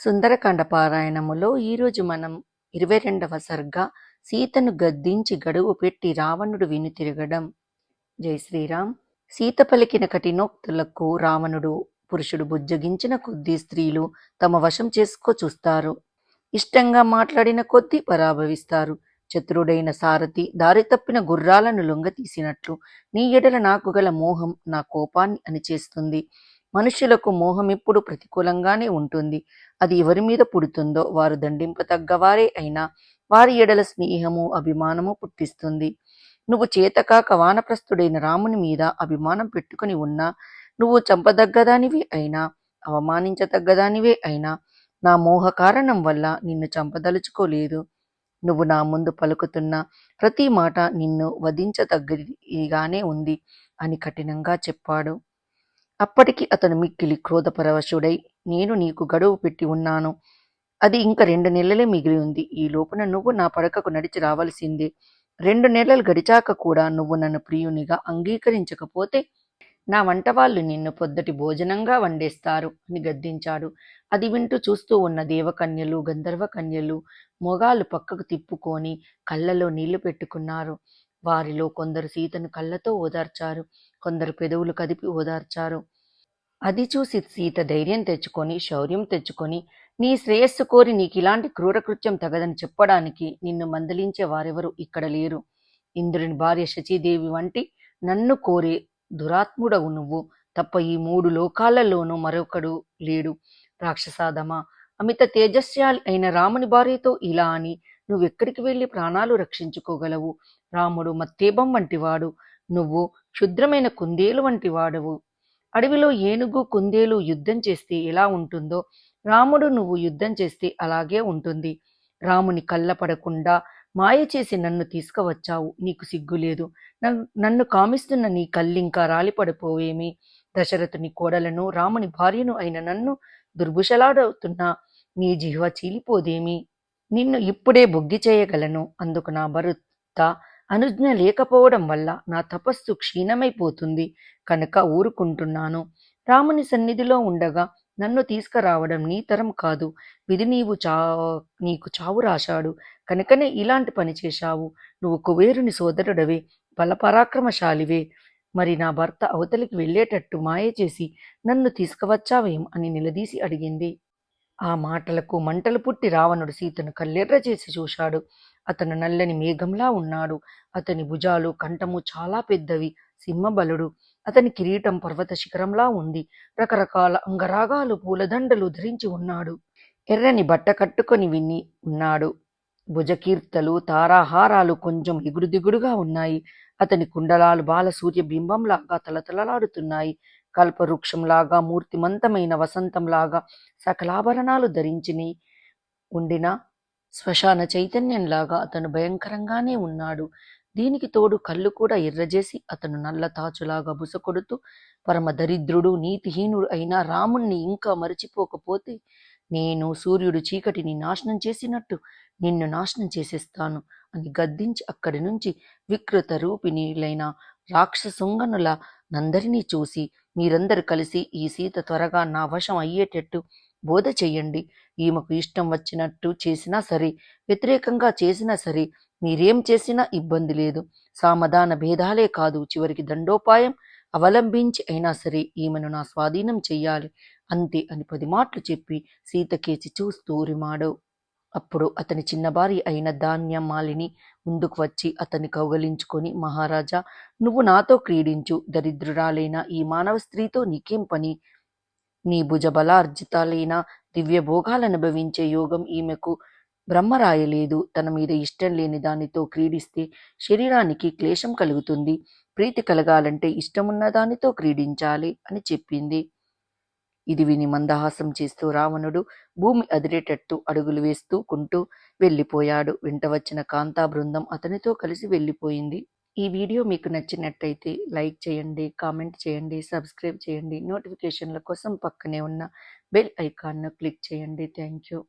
సుందరకాండ పారాయణములో ఈరోజు మనం ఇరవై రెండవ సర్గ సీతను గద్దించి గడువు పెట్టి రావణుడు వినుతిరగడం జై శ్రీరామ్. సీత పలికిన కఠినోక్తులకు రావణుడు పురుషుడు బుజ్జగించిన కొద్దీ స్త్రీలు తమ వశం చేసుకో చూస్తారు. ఇష్టంగా మాట్లాడిన కొద్దీ పరాభవిస్తారు. చతురుడైన సారథి దారి తప్పిన గుర్రాలను లొంగతీసినట్లు నీ ఎడల నాకు గల మోహం నా కోపాన్ని అనిచేస్తుంది మనుషులకు మోహం ఎప్పుడు ప్రతికూలంగానే ఉంటుంది. అది ఎవరి మీద పుడుతుందో వారు దండింపతగ్గవారే అయినా వారి ఎడల స్నేహము అభిమానము పుట్టిస్తుంది. నువ్వు చేతకాక వానప్రస్థుడైన రాముని మీద అభిమానం పెట్టుకుని ఉన్నా నువ్వు చంపదగ్గదానివే అయినా అవమానించదగ్గదానివే అయినా నా మోహ కారణం వల్ల నిన్ను చంపదలుచుకోలేదు. నువ్వు నా ముందు పలుకుతున్న ప్రతి మాట నిన్ను వధించదగ్గదిగానే ఉంది అని కఠినంగా చెప్పాడు. అప్పటికి అతను మిక్కిలి క్రోధపరవశుడై నేను నీకు గడువు పెట్టి ఉన్నాను. అది ఇంకా రెండు నెలలే మిగిలి ఉంది. ఈ లోపున నువ్వు నా పడకకు నడిచి రావలసిందే. రెండు నెలలు గడిచాక కూడా నువ్వు నన్ను ప్రియునిగా అంగీకరించకపోతే నా వంట వాళ్ళు నిన్ను పొద్దటి భోజనంగా వండేస్తారు అని గద్దించాడు. అది వింటూ చూస్తూ ఉన్న దేవకన్యలు గంధర్వకన్యలు మొగాలు పక్కకు తిప్పుకొని కళ్ళలో నీళ్ళు పెట్టుకున్నారు. వారిలో కొందరు సీతను కళ్ళతో ఓదార్చారు కొందరు పెదవులు కదిపి ఓదార్చారు. అది చూసి సీత ధైర్యం తెచ్చుకొని శౌర్యం తెచ్చుకొని నీ శ్రేయస్సు కోరి నీకు ఇలాంటి క్రూరకృత్యం తగదని చెప్పడానికి నిన్ను మందలించే వారెవరు ఇక్కడ లేరు. ఇంద్రుని భార్య శచీదేవి వంటి నన్ను కోరే దురాత్ముడవు నువ్వు. తప్ప ఈ మూడు లోకాలలోనూ మరొకడు లేడు. రాక్షసాదమా! అమిత తేజస్యాలి అయిన రాముని భార్యతో ఇలా అని నువ్వెక్కడికి వెళ్ళి ప్రాణాలు రక్షించుకోగలవు? రాముడు మత్తేబం వంటివాడు. నువ్వు క్షుద్రమైన కుందేలు వంటి వాడవు అడవిలో ఏనుగు కుందేలు యుద్ధం చేస్తే ఎలా ఉంటుందో రాముడు నువ్వు యుద్ధం చేస్తే అలాగే ఉంటుంది. రాముని కళ్ళపడకుండా మాయ చేసి నన్ను తీసుకువచ్చావు. నీకు సిగ్గులేదు. నన్ను కామిస్తున్న నీ కళ్ళింకా రాలిపడిపోవేమి దశరథుని కోడలను రాముని భార్యను అయిన నన్ను దుర్భుషలాడవుతున్నా నీ జీవ చీలిపోదేమి? నిన్ను ఇప్పుడే బొగ్గి చేయగలను. అందుకు నా భర్త అనుజ్ఞ లేకపోవడం వల్ల నా తపస్సు క్షీణమైపోతుంది కనుక ఊరుకుంటున్నాను. రాముని సన్నిధిలో ఉండగా నన్ను తీసుకురావడం నీ తరం కాదు. విధి నీవు చా నీకు చావు రాశాడు. కనుకనే ఇలాంటి పని చేశావు. నువ్వు కుబేరుని సోదరుడవే బలపరాక్రమశాలివే. మరి నా భర్త అవతలికి వెళ్ళేటట్టు మాయ చేసి నన్ను తీసుకువచ్చావేం అని నిలదీసి అడిగింది. ఆ మాటలకు మంటలు పుట్టి రావణుడు సీతను కల్లెర్ర చేసి చూశాడు. అతను నల్లని మేఘంలా ఉన్నాడు. అతని భుజాలు కంఠము చాలా పెద్దవి. సింహబలుడు. అతని కిరీటం పర్వత శిఖరంలా ఉంది. రకరకాల అంగరాగాలు పూలదండలు ధరించి ఉన్నాడు. ఎర్రని బట్ట కట్టుకొని విని ఉన్నాడు. భుజకీర్తలు తారాహారాలు కొంచెం ఎగుడుదిగుడుగా ఉన్నాయి. అతని కుండలాలు బాల సూర్య బింబంలాగా తలతలలాడుతున్నాయి. కల్పవృక్షంలాగా మూర్తిమంతమైన వసంతంలాగా సకలాభరణాలు ధరించిని ఉండిన శ్మశాన చైతన్యంలాగా అతను భయంకరంగానే ఉన్నాడు. దీనికి తోడు కళ్ళు కూడా ఎర్రజేసి అతను నల్ల తాచులాగా బుసకొడుతూ పరమ దరిద్రుడు నీతిహీనుడు అయిన రాముణ్ణి ఇంకా మరచిపోకపోతే నేను సూర్యుడు చీకటిని నాశనం చేసినట్టు నిన్ను నాశనం చేసేస్తాను అని గద్దించి అక్కడి నుంచి వికృత రూపిణీలైన రాక్షసుంగనుల నందరినీ చూసి మీరందరూ కలిసి ఈ సీత త్వరగా నా వశం అయ్యేటట్టు బోధ చెయ్యండి. ఈమెకు ఇష్టం వచ్చినట్టు చేసినా సరే వ్యతిరేకంగా చేసినా సరే మీరేం చేసినా ఇబ్బంది లేదు. సామధాన భేదాలే కాదు. చివరికి దండోపాయం అవలంబించి అయినా సరే ఈమెను నా స్వాధీనం చెయ్యాలి. అంతే అని పది మాటలు చెప్పి సీతకేసి చూస్తూ రిమాడు. అప్పుడు అతని చిన్న భార్య అయిన ధాన్యమాలిని ముందుకు వచ్చి అతన్ని కౌగలించుకొని మహారాజా నువ్వు నాతో క్రీడించు. దరిద్రురాలైన ఈ మానవ స్త్రీతో నీకేం పని? నీ భుజ బలార్జితాలైన దివ్య భోగాలనుభవించే యోగం ఈమెకు బ్రహ్మరాయలేదు. తన మీద ఇష్టం లేని దానితో క్రీడిస్తే శరీరానికి క్లేశం కలుగుతుంది. ప్రీతి కలగాలంటే ఇష్టమున్న దానితో క్రీడించాలి అని చెప్పింది. ఇది విని మందహాసం చేస్తూ రావణుడు భూమి అదిరేటట్టు అడుగులు వేస్తూ కుంటూ వెళ్ళిపోయాడు. వెంట వచ్చిన కాంతా బృందం అతనితో కలిసి వెళ్ళిపోయింది. ఈ వీడియో మీకు నచ్చినట్టయితే లైక్ చేయండి కామెంట్ చేయండి సబ్స్క్రైబ్ చేయండి. నోటిఫికేషన్ల కోసం పక్కనే ఉన్న బెల్ ఐకాన్ను క్లిక్ చేయండి. Thank you.